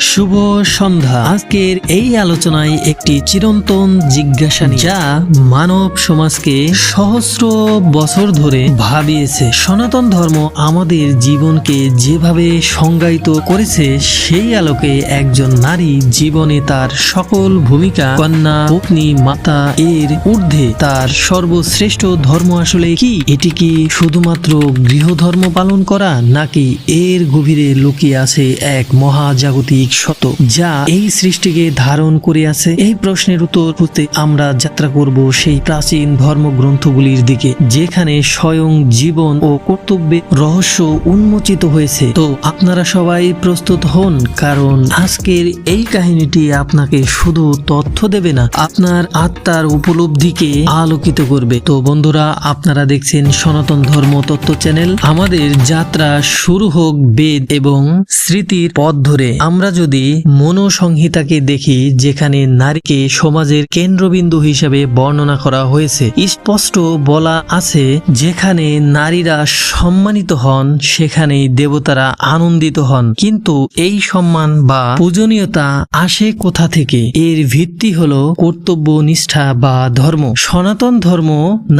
শুভ সন্ধ্যা। আজকের এই আলোচনায় একটি চিরন্তন জিজ্ঞাসা যা মানব সমাজকে সহস্র বছর ধরে ভাবিয়েছে। সনাতন ধর্ম আমাদের জীবনকে যেভাবে সংজ্ঞায়িত করেছে, সেই আলোকে একজন নারী জীবনে তার সকল ভূমিকা, কন্যা, পত্নী, মাতা এর ঊর্ধ্বে তার সর্বশ্রেষ্ঠ ধর্ম আসলে কি? এটি কি শুধুমাত্র গৃহধর্ম পালন করা, নাকি এর গভীরে লুকিয়ে আছে এক মহাজাগতিক সত্য যা এই সৃষ্টিকে ধারণ করে আছে। এই প্রশ্নের উত্তর খুঁজতে আমরা যাত্রা করব সেই প্রাচীন ধর্মগ্রন্থগুলির দিকে, যেখানে স্বয়ং জীবন ও কর্তব্যের রহস্য উন্মোচিত হয়েছে। তো আপনারা সবাই প্রস্তুত হন, কারণ আজকের এই কাহিনীটি আপনাকে শুধু তথ্য দেবে না, আপনার আত্মার উপলব্ধিকে আলোকিত করবে। তো বন্ধুরা, আপনারা দেখছেন সনাতন ধর্ম তত্ত্ব চ্যানেল। আমাদের যাত্রা শুরু হোক বেদ এবং স্মৃতির পথ ধরে। আমরা যদি মনোসংহিতাকে দেখি যেখানে নারীকে সমাজের কেন্দ্রবিন্দু হিসেবে বর্ণনা করা হয়েছে, স্পষ্ট বলা আছে যেখানে নারীরা সম্মানিত হন, সেখানেই দেবতারা আনন্দিত হন। কিন্তু এই সম্মান বা পূজনীয়তা আসে কোথা থেকে? এর ভিত্তি হল কর্তব্য নিষ্ঠা বা ধর্ম। সনাতন ধর্ম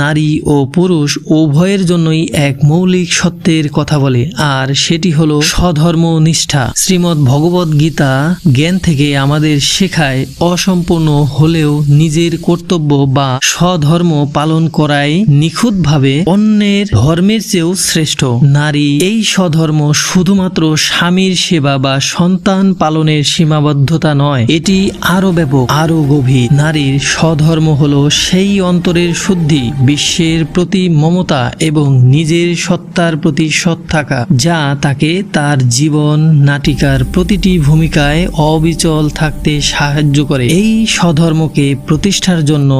নারী ও পুরুষ উভয়ের জন্যই এক মৌলিক সত্যের কথা বলে, আর সেটি হল স্বধর্ম নিষ্ঠা শ্রীমৎ ভগবত গীতা জ্ঞান থেকে আমাদের শেখায় অসম্পূর্ণ হলেও নিজের কর্তব্য বা স্বধর্ম পালন করাই নিখুঁতভাবে অন্যের ধর্মের চেয়েও শ্রেষ্ঠ। নারী এই স্বধর্ম শুধুমাত্র স্বামীর সেবা বা সন্তান পালনের সীমাবদ্ধতা নয়, এটি আরও ব্যাপক আরও গভীর। নারীর স্বধর্ম হল সেই অন্তরের শুদ্ধি, বিশ্বের প্রতি মমতা এবং নিজের সত্তার প্রতি সৎ থাকা, যা তাকে তার জীবন নাটিকার প্রতিটি ভূমিকায় অবিচল থাকতে সাহায্য করে। এই স্বধর্মকে প্রতিষ্ঠার জন্য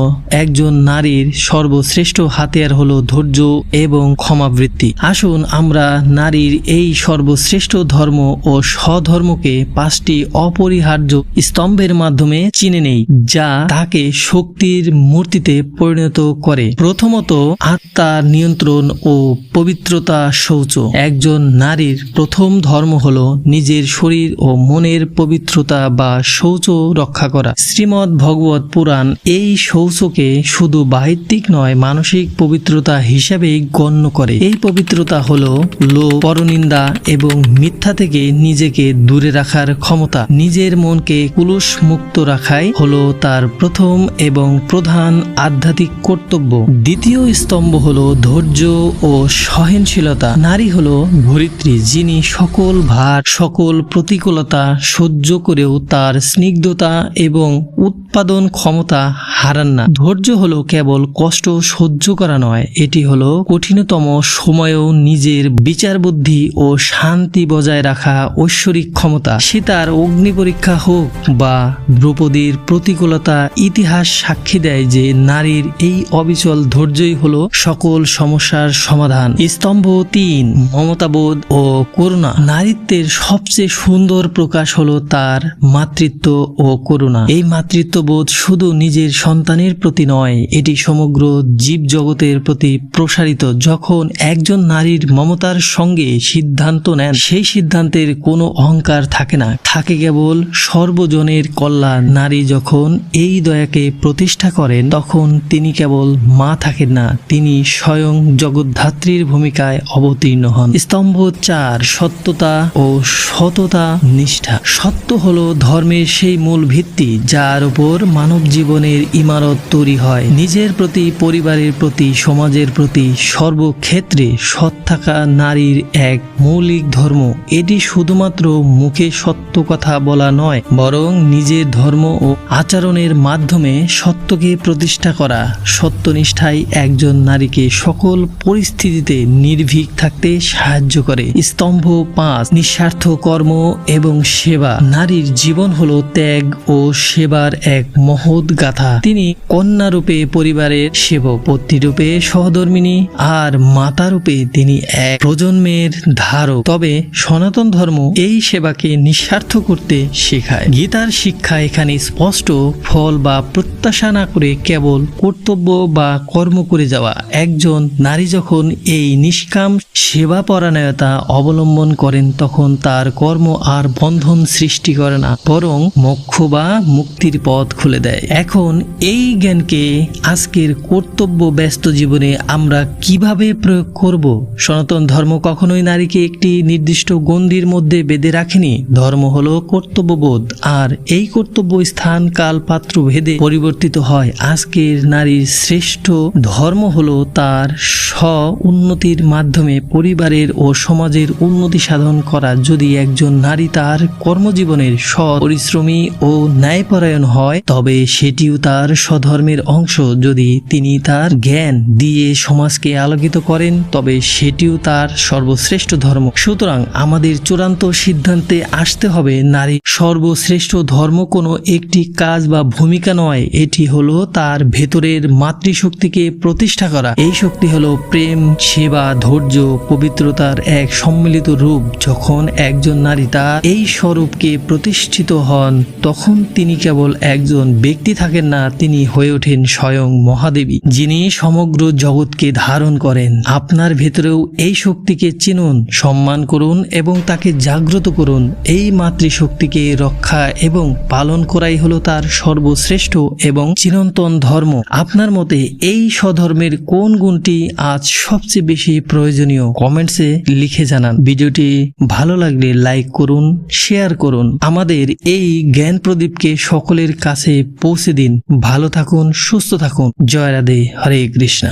একজন নারীর সর্বশ্রেষ্ঠ হাতিয়ার হলো ধৈর্য এবং ক্ষমাবৃত্তি। আসুন আমরা নারীর এই সর্বশ্রেষ্ঠ ধর্ম ও স্বধর্মকে পাঁচটি অপরিহার্য স্তম্ভের মাধ্যমে চিনে নেই, যা তাকে শক্তির মূর্তিতে পরিণত করে। প্রথমত আত্মার নিয়ন্ত্রণ ও পবিত্রতা শৌচ। একজন নারীর প্রথম ধর্ম হলো নিজের শরীর ও মনের পবিত্রতা বা শৌচ রক্ষা করা। শ্রীমৎ ভগবত পুরাণ এই শৌচকে শুধু বাহিত্যিক নয়, মানসিক পবিত্রতা হিসাবেই গণ্য করে। এই পবিত্রতা হলো লোভ, পরনিন্দা এবং মিথ্যা থেকে নিজেকে দূরে রাখার ক্ষমতা। নিজের মনকে কুলুষ মুক্ত রাখাই হলো তার প্রথম এবং প্রধান আধ্যাত্মিক কর্তব্য। দ্বিতীয় স্তম্ভ হলো ধৈর্য ও সহনশীলতা নারী হলো ধরিত্রী, যিনি সকল ভার, সকল প্রতিকূলতা সহ্য করেও তার স্নিগ্ধতা এবং উৎপাদন ক্ষমতা হারান না। ধৈর্য হলো কেবল কষ্ট সহ্য করা নয়, এটি হলো কঠিনতম সময়েও নিজের বিচার বুদ্ধি ও শান্তি বজায় রাখা ঐশ্বরিক ক্ষমতা। সীতার অগ্নি পরীক্ষা হোক বা দ্রৌপদীর প্রতিকূলতা ইতিহাস সাক্ষী দেয় যে নারীর এই অবিচল ধৈর্যই হলো সকল সমস্যার সমাধান। স্তম্ভ তিন, মমতাবোধ ও করুণা। নারীত্বের সবচেয়ে সুন্দর প্রকাশ হলো তার মাতৃত্ব ও করুণা। এই মাতৃত্ববোধ শুধু নিজের সন্তানের প্রতি নয়, এটি সমগ্র জীব জগতের প্রতি প্রসারিত। যখন একজন নারীর মমতার সঙ্গে সিদ্ধান্ত নেন, সেই সিদ্ধান্তের কোনো অহংকার থাকে না। থাকে কেবল সর্বজনের কল্যাণ। নারী যখন এই দয়াকে প্রতিষ্ঠা করেন, তখন তিনি কেবল মা থাকেন না, তিনি স্বয়ং জগদ্ধাত্রীর ভূমিকায় অবতীর্ণ হন। স্তম্ভ চার, সত্যতা ও সততা নিষ্ঠা। সত্য হলো ধর্মের সেই মূল ভিত্তি যার উপর মানব জীবনের ইমারত তৈরি হয়। নিজের প্রতি, পরিবারের প্রতি, সমাজের প্রতি সর্বক্ষেত্রে সৎ থাকা নারীর এক মৌলিক ধর্ম। এটি শুধুমাত্র মুখে সত্য কথা বলা নয়, বরং নিজের ধর্ম ও আচরণের মাধ্যমে সত্যকে প্রতিষ্ঠা করা। সত্যনিষ্ঠাই একজন নারীকে সকল পরিস্থিতিতে নির্ভীক থাকতে সাহায্য করে। স্তম্ভ পাঁচ, নিঃস্বার্থ কর্ম এবং সেবা। নারীর জীবন হলো ত্যাগ ও সেবার এক মহৎ গাথা। তিনি কন্যা রূপে পরিবারের সেবক রূপে সহধর্মিনী আর মাতা রূপে তিনি এক প্রজন্মের ধারক। তবে সনাতন ধর্ম এই সেবাকে নিঃস্বার্থ করতে শেখায়। গীতার শিক্ষা এখানে স্পষ্ট। ফল বা প্রত্যাশা না করে কেবল কর্তব্য বা কর্ম করে যাওয়া। একজন নারী যখন এই নিষ্কাম সেবা পরায়ণতা অবলম্বন করেন, তখন তার কর্ম আর বন্ধ বন্ধন সৃষ্টি করে না, বরং মোক্ষ বা মুক্তির পথ খুলে দেয়। এখন এই জ্ঞানকে আজকের কর্তব্য ব্যস্ত জীবনে আমরা কীভাবে প্রয়োগ করব? সনাতন ধর্ম কখনোই নারীকে একটি নির্দিষ্ট গণ্ডির মধ্যে বেঁধে রাখেনি। ধর্ম হলো কর্তব্যবোধ, আর এই কর্তব্য স্থান কাল পাত্র ভেদে পরিবর্তিত হয়। আজকের নারীর শ্রেষ্ঠ ধর্ম হলো তার স্ব উন্নতির মাধ্যমে পরিবারের ও সমাজের উন্নতি সাধন করা। যদি একজন নারী তার কর্মজীবনের সৎ পরিশ্রমী ও ন্যায়পরায়ণ হয়, তবে সেটিও তার স্বধর্মের অংশ। যদি তিনি তার জ্ঞান দিয়ে সমাজকে আলোকিত করেন, তবে সেটিও তার সর্বশ্রেষ্ঠ ধর্ম। সুতরাং আমাদের চূড়ান্ত সিদ্ধান্তে আসতে হবে, নারী সর্বশ্রেষ্ঠ ধর্ম কোনো একটি কাজ বা ভূমিকা নয়, এটি হলো তার ভেতরের মাতৃশক্তিকে প্রতিষ্ঠা করা। এই শক্তি হলো প্রেম, সেবা, ধৈর্য, পবিত্রতার এক সম্মিলিত রূপ। যখন একজন নারী তার এই স্বরূপকে প্রতিষ্ঠিত হন, তখন তিনি কেবল একজন ব্যক্তি থাকেন না, তিনি হয়ে ওঠেন স্বয়ং মহাদেবী, যিনি সমগ্র জগৎকে ধারণ করেন। আপনার ভেতরেও এই শক্তিকে চিনুন, সম্মান করুন এবং তাকে জাগ্রত করুন। এই মাতৃশক্তিকে রক্ষা এবং পালন করাই হলো তার সর্বশ্রেষ্ঠ এবং চিরন্তন ধর্ম। আপনার মতে এই স্বধর্মের কোন গুণটি আজ সবচেয়ে বেশি প্রয়োজনীয়? কমেন্টসে লিখে জানান। ভিডিওটি ভালো লাগলে লাইক করুন, শেয়ার করুন। আমাদের এই জ্ঞান প্রদীপকে সকলের কাছে পৌঁছে দিন। ভালো থাকুন, সুস্থ থাকুন। জয় রাধে, হরে কৃষ্ণা।